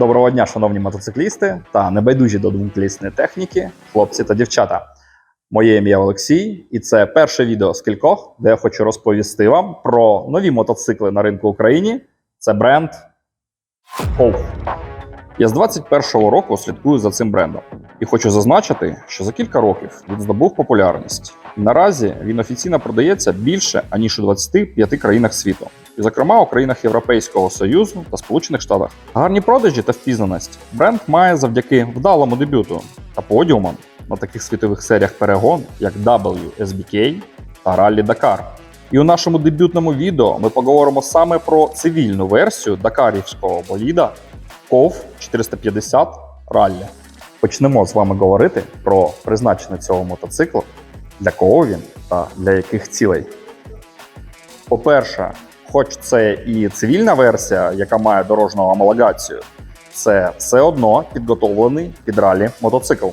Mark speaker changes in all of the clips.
Speaker 1: Доброго дня, шановні мотоциклісти та небайдужі до двоколісної техніки, хлопці та дівчата. Моє ім'я Олексій, і це перше відео з кількох, де я хочу розповісти вам про нові мотоцикли на ринку України. Це бренд Hof. Я з 21-го року слідкую за цим брендом і хочу зазначити, що за кілька років він здобув популярність. Наразі він офіційно продається більше аніж у 25 країнах світу, і, зокрема, у країнах Європейського Союзу та Сполучених Штатах. Гарні продажі та впізнаність бренд має завдяки вдалому дебюту та подіумам на таких світових серіях перегон, як WSBK та Rally Dakar. І у нашому дебютному відео ми поговоримо саме про цивільну версію дакарівського боліда KOV 450 Rally. Почнемо з вами говорити про призначення цього мотоциклу, для кого він та для яких цілей. По-перше, хоч це і цивільна версія, яка має дорожню амалогацію, це все одно підготовлений під ралі мотоцикл.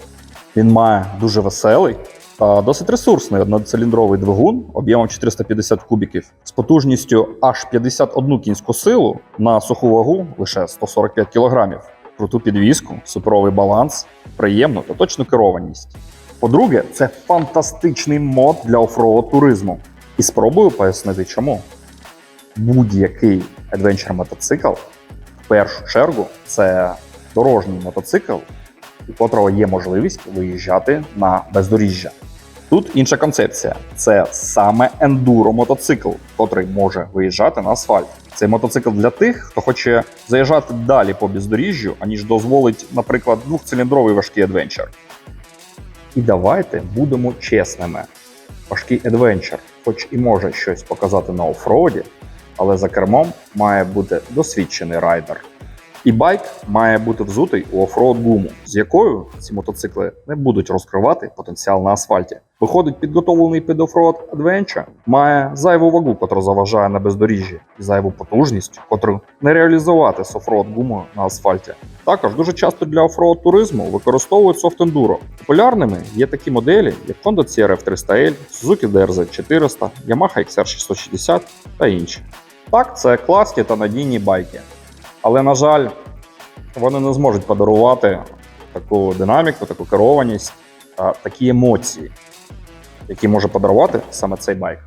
Speaker 1: Він має дуже веселий досить ресурсний одноциліндровий двигун об'ємом 450 кубіків з потужністю аж 51 кінську силу на суху вагу лише 145 кг, круту підвіску, суперовий баланс, приємну та точну керованість. По-друге, це фантастичний мод для офроуд туризму. І спробую пояснити, чому. Будь-який адвенчер мотоцикл в першу чергу це дорожній мотоцикл, у котрого є можливість виїжджати на бездоріжжя. Тут інша концепція: це саме ендуро мотоцикл, котрий може виїжджати на асфальт. Цей мотоцикл для тих, хто хоче заїжджати далі по бездоріжжю, аніж дозволить, наприклад, двохциліндровий важкий адвенчер. І давайте будемо чесними. Важкий адвенчер, хоч і може щось показати на офроуді, але за кермом має бути досвідчений райдер. І байк має бути взутий у офроуд гуму, з якою ці мотоцикли не будуть розкривати потенціал на асфальті. Виходить, підготовлений під офроуд Adventure має зайву вагу, котра заважає на бездоріжжі, і зайву потужність, котру не реалізувати з офроуд гумою на асфальті. Також дуже часто для офроуд туризму використовують софт ендуро. Популярними є такі моделі, як Honda CRF 300L, Suzuki DRZ 400, Yamaha XR 660 та інші. Так, це класні та надійні байки. Але, на жаль, вони не зможуть подарувати таку динаміку, таку керованість такі емоції, які може подарувати саме цей байк.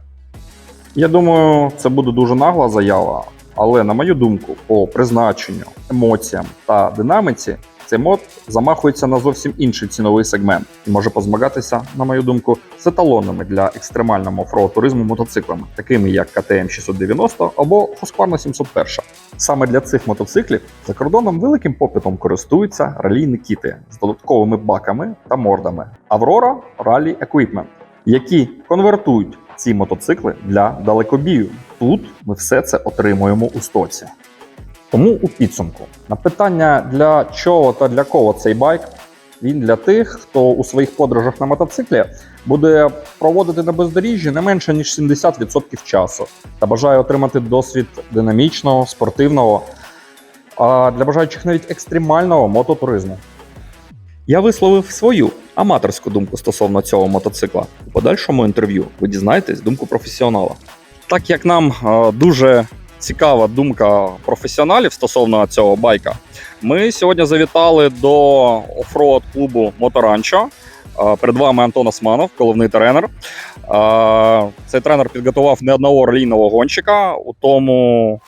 Speaker 1: Я думаю, це буде дуже нагла заява, але, на мою думку, по призначенню, емоціям та динаміці цей мод замахується на зовсім інший ціновий сегмент і може позмагатися, на мою думку, з еталонними для екстремального офроуд туризму мотоциклами, такими як КТМ 690 або Husqvarna 701. Саме для цих мотоциклів за кордоном великим попитом користуються ралійні кіти з додатковими баками та мордами Aurora Rally Equipment, які конвертують ці мотоцикли для далекобію. Тут ми все це отримуємо у стоці. Тому у підсумку на питання для чого та для кого цей байк. Він для тих, хто у своїх подорожах на мотоциклі буде проводити на бездоріжжі не менше ніж 70% часу та бажає отримати досвід динамічного, спортивного, а для бажаючих навіть екстремального мототуризму. Я висловив свою аматорську думку стосовно цього мотоцикла. У подальшому інтерв'ю ви дізнаєтесь думку професіонала. Так як нам дуже цікава думка професіоналів стосовно цього байка, ми сьогодні завітали до офроуд клубу Моторанчо. Перед вами Антон Османов, головний тренер. Цей тренер підготував не одного ралійного гонщика, у тому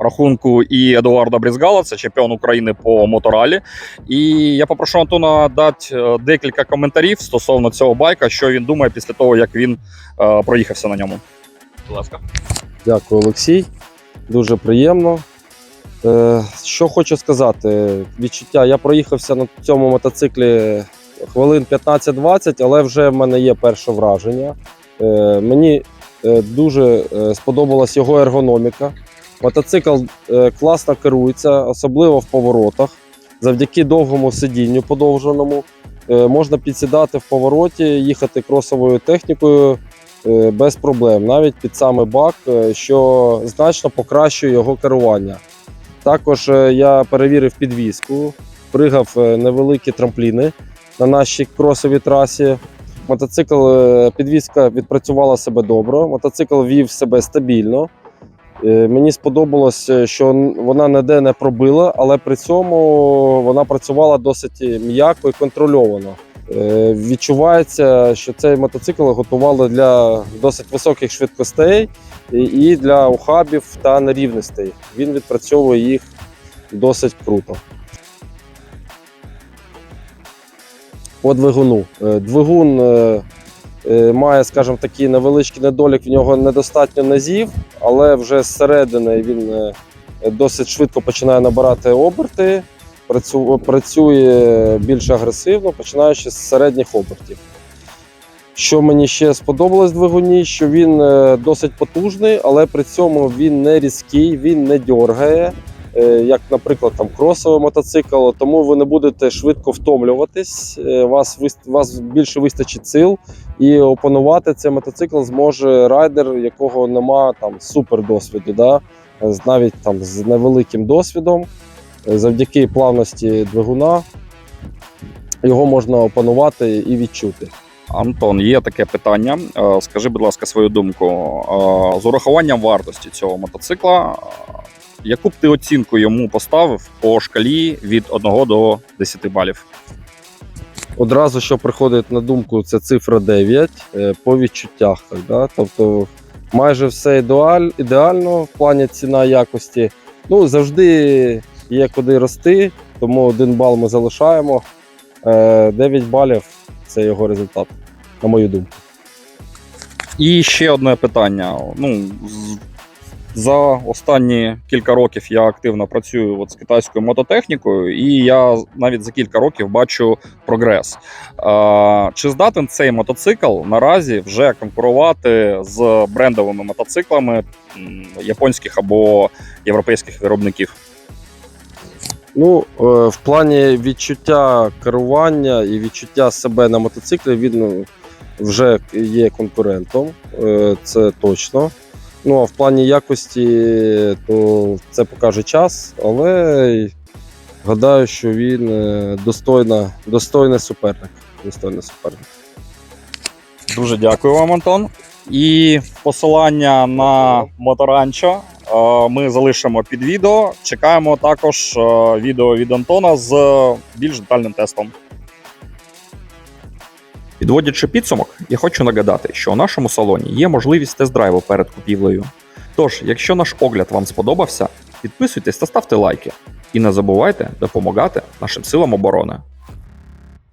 Speaker 1: рахунку і Едуарда Брізгала, це чемпіон України по моторалі. І я попрошу Антона дати е, декілька коментарів стосовно цього байка, що він думає після того, як він е, проїхався на ньому. Будь ласка.
Speaker 2: Дякую, Олексій. Дуже приємно. Е, що хочу сказати, відчуття. Я проїхався на цьому мотоциклі хвилин 15-20, але вже в мене є перше враження. Е, мені е, дуже сподобалась його ергономіка. Мотоцикл класно керується, особливо в поворотах. Завдяки довгому сидінню подовженому можна підсідати в повороті, їхати кросовою технікою без проблем, навіть під саме бак, е, що значно покращує його керування. Також е, я перевірив підвіску, пригав е, невеликі трампліни на нашій кросовій трасі. Мотоцикл, е, підвізка відпрацювала себе добре, мотоцикл вів себе стабільно. Е, Мені сподобалось, е, що вона ніде не пробила, але при цьому вона працювала досить м'яко і контрольовано. Е, Відчувається, що цей мотоцикл готували для досить високих швидкостей і- для ухабів та нерівностей. Він відпрацьовує їх досить круто. По двигуну. Е, Двигун е, має, скажімо, такий невеличкий недолік, в нього недостатньо назів, але вже зсередини він досить швидко починає набирати оберти, працює більш агресивно, починаючи з середніх обертів. Що мені ще сподобалось в двигуні, що він е, досить потужний, але при цьому він не різкий, він не дьоргає, е, як, наприклад, там кросовий мотоцикл, тому ви не будете швидко втомлюватись, е, вас, вас більше вистачить сил, і опанувати цей мотоцикл зможе райдер, якого нема супер досвіду, да? навіть там з невеликим досвідом, завдяки плавності двигуна. Його можна опанувати і відчути.
Speaker 1: Антон, є таке питання. Е, Скажи, будь ласка, свою думку. Е, З урахуванням вартості цього мотоцикла, яку б ти оцінку йому поставив по шкалі від 1 до 10 балів?
Speaker 2: Одразу, що приходить на думку, це цифра 9 е, по відчуттях. Так, да? Тобто майже все ідеаль, ідеально в плані ціна якості. Ну, завжди є куди рости, тому один бал ми залишаємо. Е, 9 балів це його результат, на мою думку.
Speaker 1: І ще одне питання. Ну, за останні кілька років я активно працюю от з китайською мототехнікою, і я навіть за кілька років бачу прогрес. Е, чи здатен цей мотоцикл наразі вже конкурувати з брендовими мотоциклами японських або європейських виробників?
Speaker 2: Ну, е, в плані відчуття керування і відчуття себе на мотоциклі він ну, вже є конкурентом, е, це точно. Ну а в плані якості, то це покаже час, але гадаю, що він е, достойна, достойний суперник. Достойний суперник.
Speaker 1: Дуже дякую вам, Антон. І посилання на моторанчо ми залишимо під відео. Чекаємо також е, відео від Антона з більш детальним тестом. Підводячи підсумок, я хочу нагадати, що у нашому салоні є можливість тест-драйву перед купівлею. Тож, якщо наш огляд вам сподобався, підписуйтесь та ставте лайки. І не забувайте допомагати нашим силам оборони.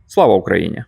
Speaker 1: Слава Україні!